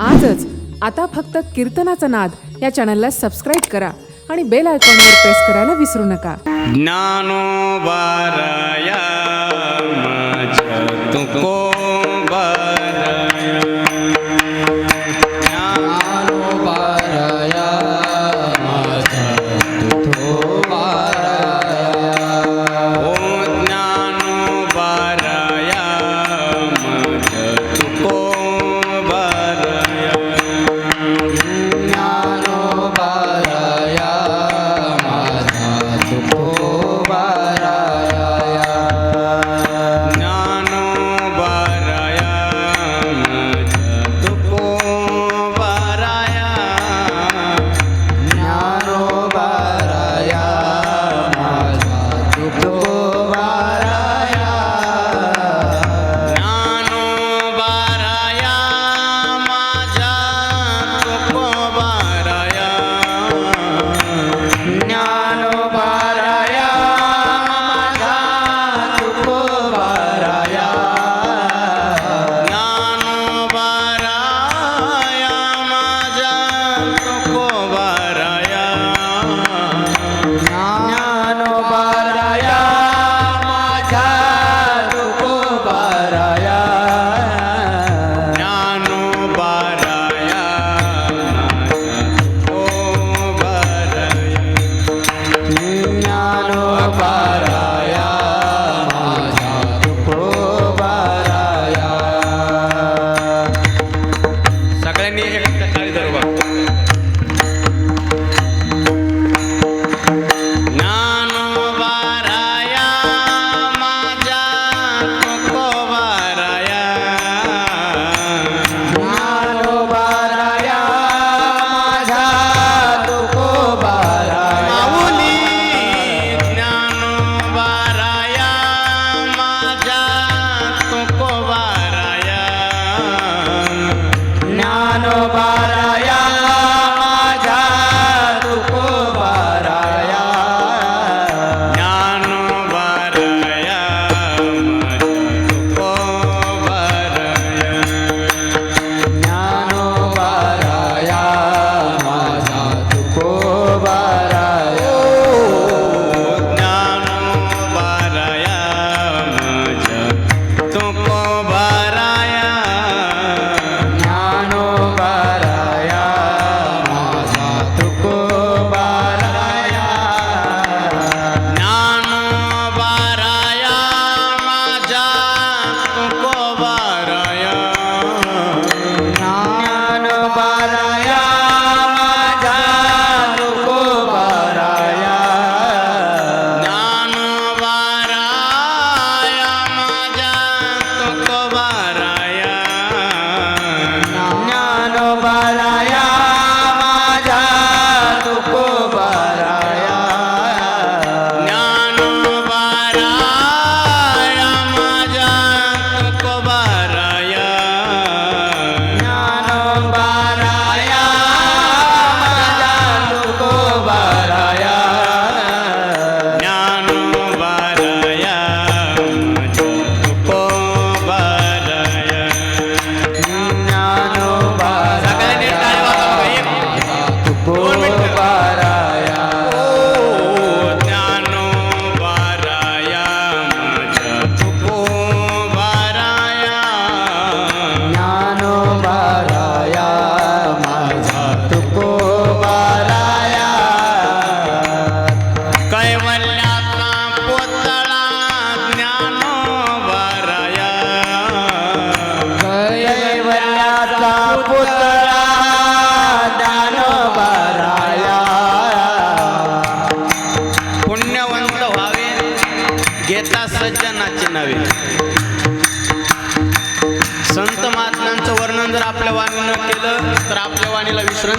आजच आता फक्त कीर्तनाचा नाद या चॅनलला सबस्क्राईब करा आणि बेल आयकॉनवर प्रेस करायला विसरू नका. ज्ञानो बाराया तुको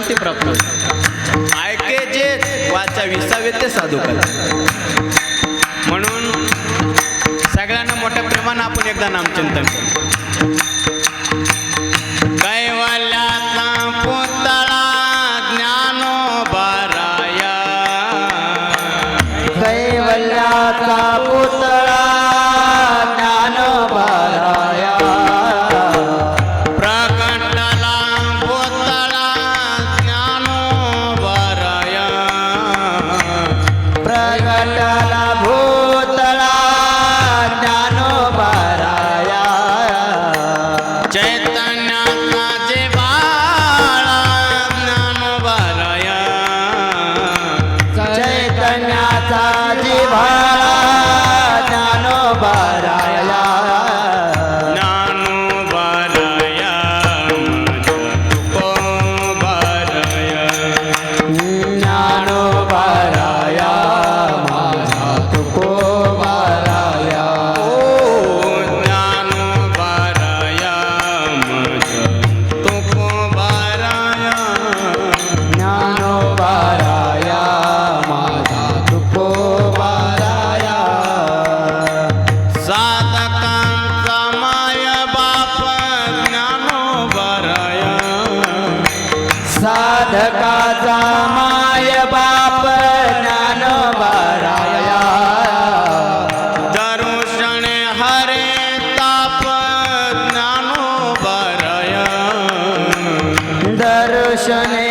मुक्ती प्राप्त होते ऐके जे वाचा विसावे ते साधू म्हणून सगळ्यांना मोठ्या प्रमाण आपण एकदा नामचिंतन करतो गायवाला Jet. দর্শনে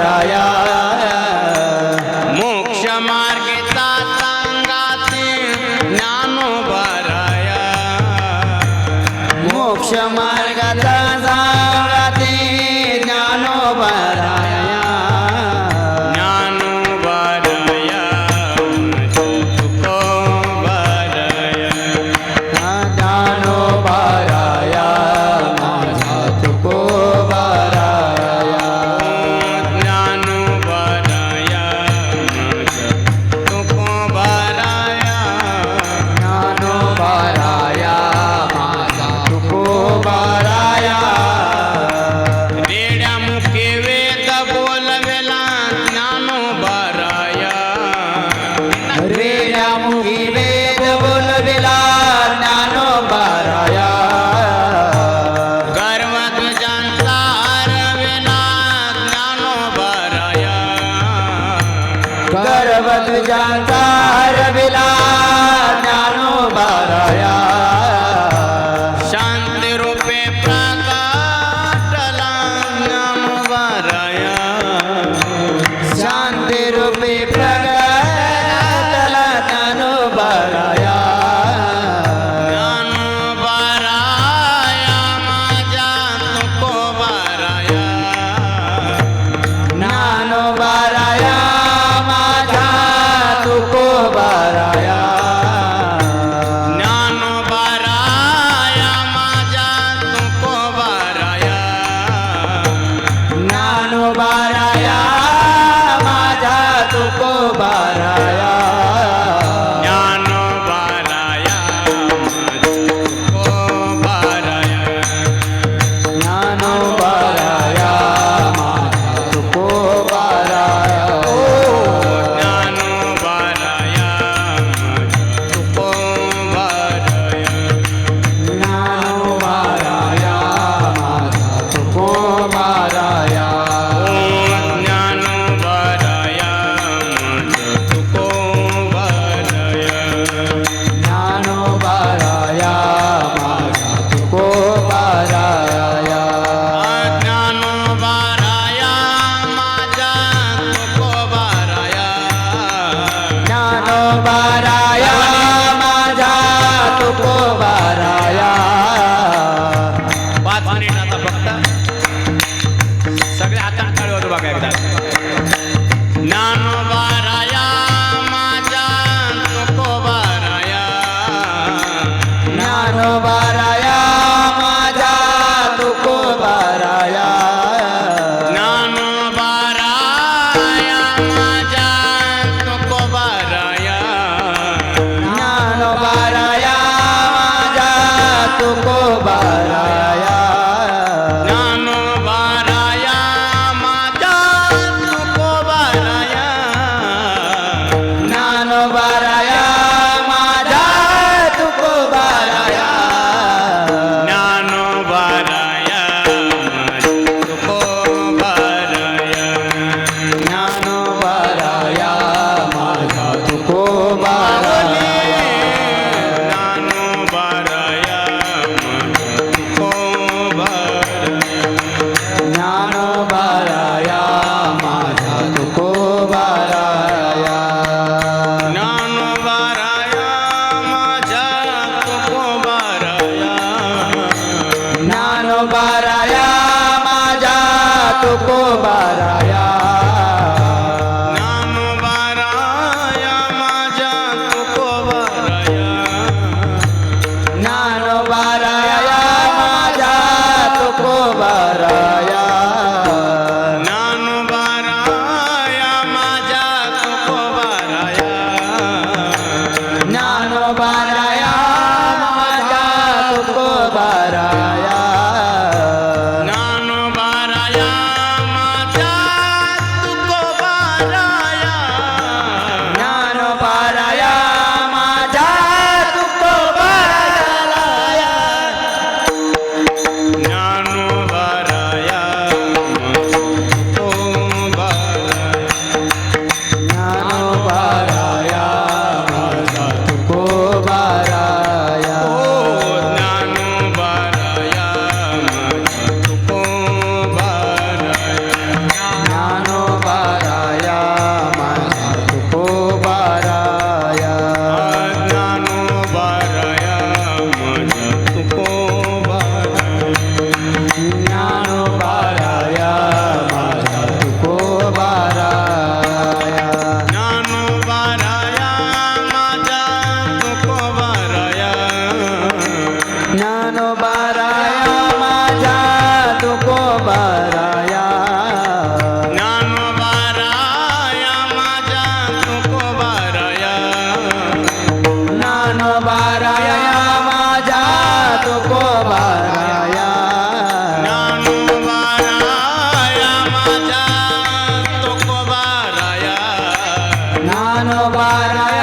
पराया मोक्ष मार्गेचा सांगाते ज्ञानो भराया मोक्ष मार्गाचा सगळे हातात बघा एकदा. ज्ञान नारायण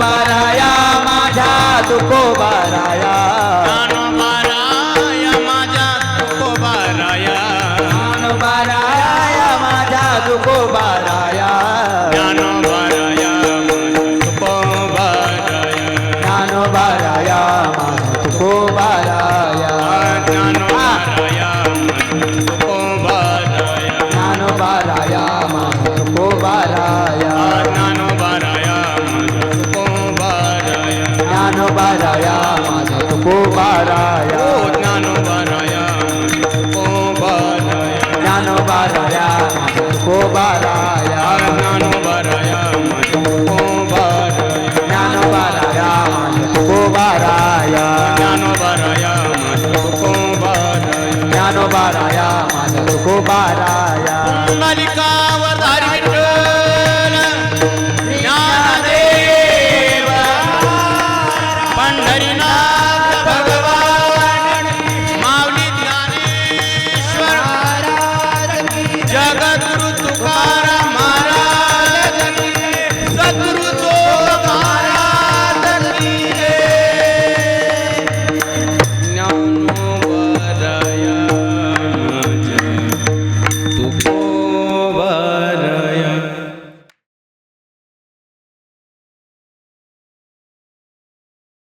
वाराया माझ्या तुकोबाराया ज्ञानोबाराया माझा तुकोबाराया ज्ञानोबाराया तुकोबाराया ज्ञानोबाराया माझा तुकोबाराया ज्ञानोबाराया तुकोबाराया ज्ञानोबाराया माझा तुकोबाराया ज्ञानोबाराया माझा तुकोबाराया ज्ञानोबाराया माझा तुकोबाराया नलिकावर हरिना